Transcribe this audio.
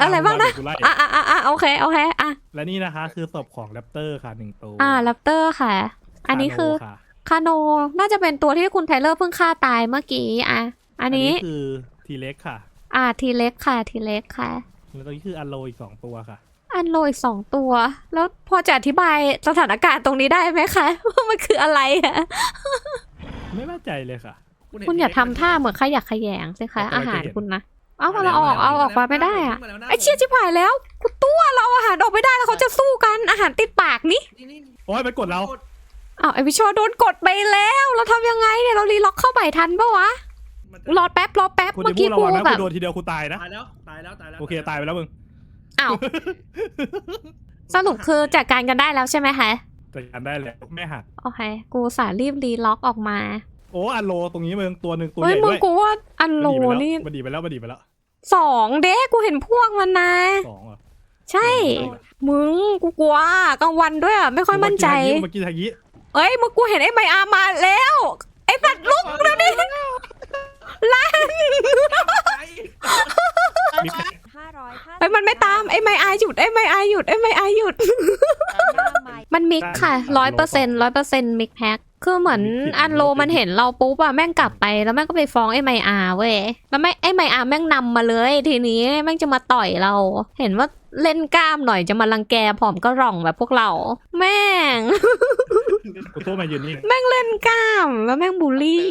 อะไรบ้างนะเดี๋ยวกูไล่อะอะอะอะโอเคโอเคอะและนี่นะคะ คือศพของแรปเตอร์ค่ะหนึ่งตัวอ่าแรปเตอร์ค่ะ อันนี้คือคาโค่ะคาโนน่าจะเป็นตัวที่คุณไทเลอร์เพิ่งฆ่าตายเมื่อกี้อะอันนี้คือทีเล็กค่ะ อ่าทีเล็กค่ะทีเล็กค่ะแล้วตัวนี้คืออันโลอีกสองตัวค่ะ อันโรยสองตัว แล้วพอจะอธิบายสถานการณ์ตรงนี้ได้ไหมคะว่ามันคืออะไรอะไม่แน่ใจเลยค่ะเห็นคุณอย่าเล็กทำท่าเหมือนขยักขยงสิคะเอาไปอาหารเห็นคุณนะ เอามาเราออกแล้วเอาออกมาไม่ได้อะมาแล้วนะไอเชี่ยชิบหายแล้วกูตัวเราเอาอาหารออกไม่ได้แล้วเขาจะสู้กันอาหารติดปากนี่นี่นี่โอ้ยมันกดเราอ้าวไอวิชอโดนกดไปแล้ว เราทำยังไงเนี่ยเรารีล็อกเข้าใหม่ทันปะวะมันจะรอแป๊บรอแป๊บคุณเมื่จะอพูกี้ดระกูวังนะแบกูบโดนทีเดียวกูตายนะตายแล้วตายแล้วตายแล้วโอเคตายไปแล้วมึงอ้าวสรุปคือจัดการกันได้แล้วใช่ไหมคะจัดการได้แล้วแม่หักโอเคกูสารีบรีล็อกออกมาโอ้อันโลตรงนี้มึงตัวหนึ่งตัวใหเฮ้ยญ่มึด้งวยกูว่าอันโลมันนี่ดีไปแล้วมันดีไปแล้ว สองเด้กูเห็นพวกมันนะ สองเหรอใช่ มึงกูกลัวกลางวันด้วยอะไม่ค่อยมั่นใจ เมื่อกี้ทางนี้เอ้ยมึงกูเห็นไอ้ไมอาร์มาแล้ว ไอ้สัตว์ลุกเดี๋ยวนี้ลั่นมีใครห้าร้อยห้าไอ้ยมันไม่ตามไอ้ไมอาร์หยุดไอ้ไมอาร์หยุดไอ้ไมอาร์หยุด มันมิกค่ะร้อยเปอร์เซ็นต์ร้อยเปอร์เซ็นต์มิกแพ็ค คือเหมือนอันโลมันเห็นเราปุ๊บอะแม่งกลับไปแล้วแม่งก็ไปฟ้องไอ้ไมอาร์เว้ยแล้วไม่ไอ้ไมอาร์แม่งนำมาเลย ทีนี้แม่งจะมาต่อยเรา เห็นว่าเล่นกล้ามหน่อยจะมารังแกผอมก็ร่องแบบพวกเรา แม่งกูตัวมายืนนี่แม่งเล่นกล้ามแล้วแม่งบูลลี่